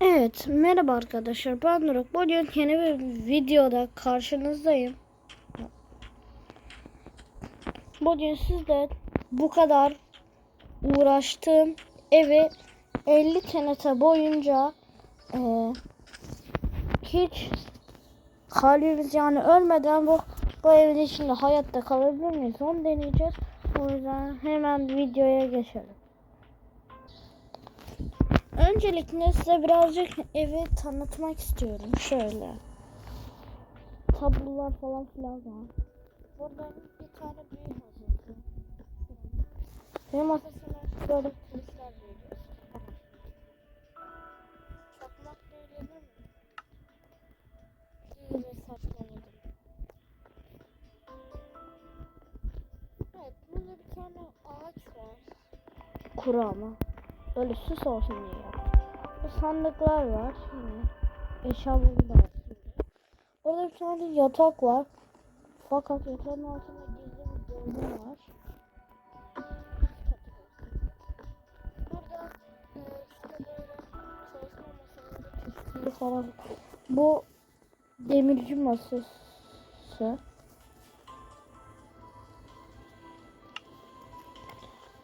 Evet, merhaba arkadaşlar. Ben Nuruk. Bugün yeni bir videoda karşınızdayım. Bugün sizle bu kadar uğraştığım evi 50 TNT boyunca eee, hiç kalbimiz yani ölmeden bu, bu evin içinde hayatta kalabilir miyiz? Onu deneyeceğiz. O yüzden hemen videoya geçelim. Öncelikle size birazcık evi tanıtmak istiyorum. Şöyle. Tablolar falan filan var. Burada bir tane büyü masası. Büyü masasına böyle polisler veriyor. Çakmak büyülenir mi? Ve saçmaladım. Evet, burada bir tane ağaç var. Kuru ama. Böyle süs olsun diye sandıklar var. Da var. Orada bir tane yatak var. Fakat yatağın altında gizli bir bölüm var. Burada e, işte böyle çalışma masaları çeşitli falan. Bu demirci masası.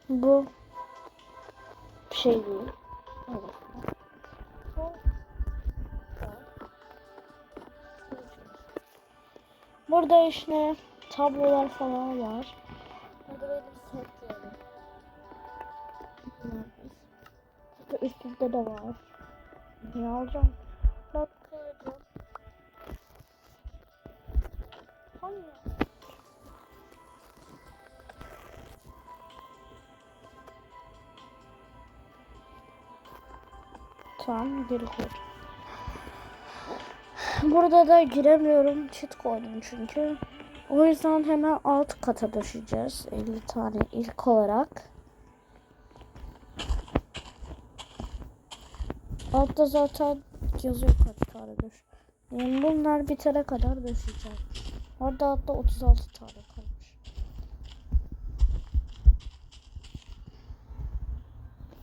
Bu şey değil. Evet. Burada işte tablolar falan var. Burada benim setlerim. Burada üstünde de var. Ne alacağım? Bak kıracağım. Hayır. Tamam geri koy. Burada da giremiyorum. Çit koydum çünkü. O yüzden hemen alt kata düşeceğiz. 50 tane ilk olarak. Altta zaten yazıyor kaç tane düş. Yani bunlar bitene kadar düşeceğim. Orada hatta 36 tane kalmış.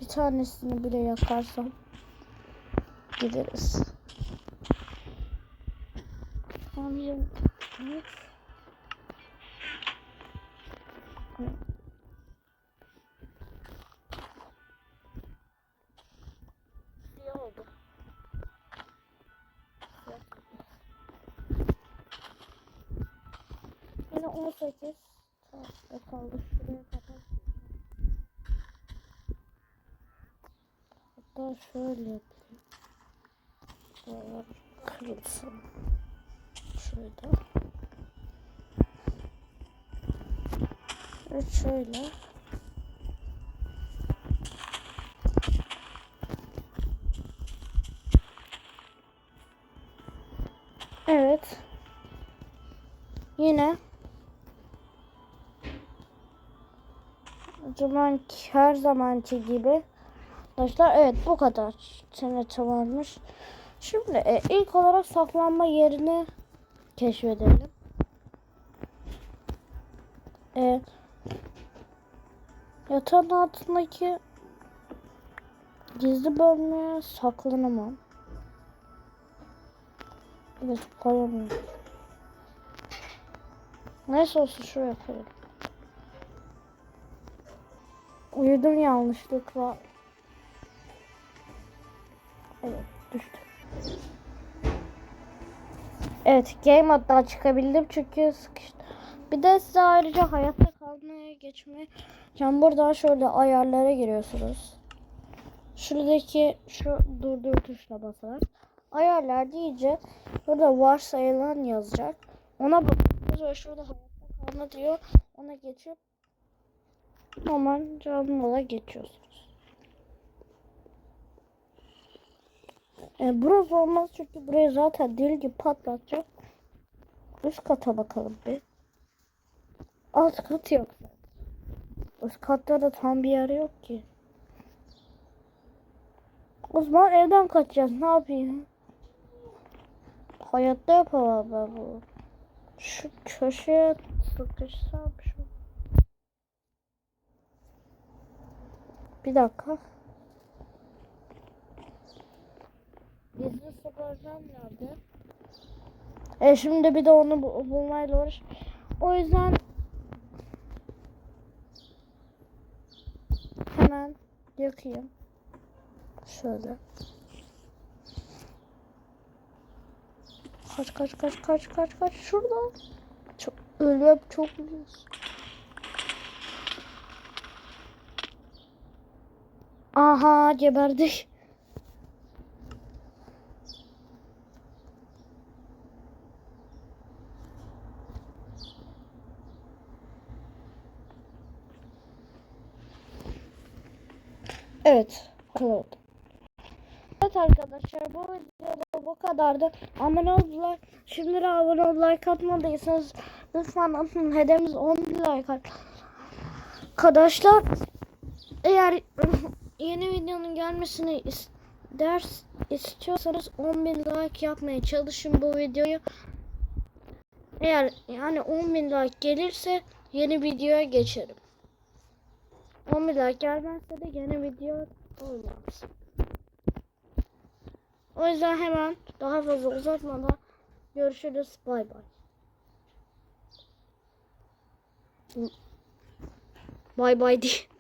Bir tanesini bile yakarsam gideriz. Abicim. Evet. Yine 18 tahta kaldı. Şuraya kadar. Hatta şöyle yapayım. Kırılsın. Şöyle. Ve şöyle. Evet. Yine o zamanki her zamanki gibi arkadaşlar evet bu kadar TNT varmış. Şimdi e, ilk olarak saklanma yerini keşfedelim. E, yatağın altındaki gizli bölmeye saklanamam. Evet koyamıyorum. Neyse olsun şuraya koyalım. Uyudum yanlışlıkla. Evet game hatta çıkabildim çünkü sıkıştı. Bir de size ayrıca hayatta kalmaya geçme. Yani buradan şöyle ayarlara giriyorsunuz. Şuradaki şu durdur tuşuna basarak. Ayarlar deyince burada varsayılan yazacak. Ona bakıyorsunuz ve şurada hayatta kalma diyor. Ona geçip hemen canlı moda geçiyorsunuz. E, burası olmaz çünkü burayı zaten deli gibi patlatacak. Üst kata bakalım bir. Alt kat yok. Üst katta da tam bir yer yok ki. O zaman evden kaçacağız. Ne yapayım? Hayatta yapamam ben bunu. Şu köşeye sıkışsam şu. Bir dakika. Hızlı sıfırdan nerede? E şimdi bir de onu bu- bulmayla uğraş. O yüzden hemen yakayım. Şöyle. Kaç kaç kaç kaç kaç kaç şurada. Çok ölmem çok uzun. Aha geberdik. Evet. Oldu. Evet arkadaşlar bu videoda bu kadardı. Abone oldular. Şimdi abone ol like atmadıysanız lütfen atın. Hedefimiz 10 bin like arkadaşlar. Eğer yeni videonun gelmesini ister istiyorsanız 10 bin like yapmaya çalışın bu videoyu. Eğer yani 10 bin like gelirse yeni videoya geçerim. 10 bin like gelmezse de yeni video olmaz. O yüzden hemen daha fazla uzatmadan görüşürüz. Bay bay. Bay bay diye.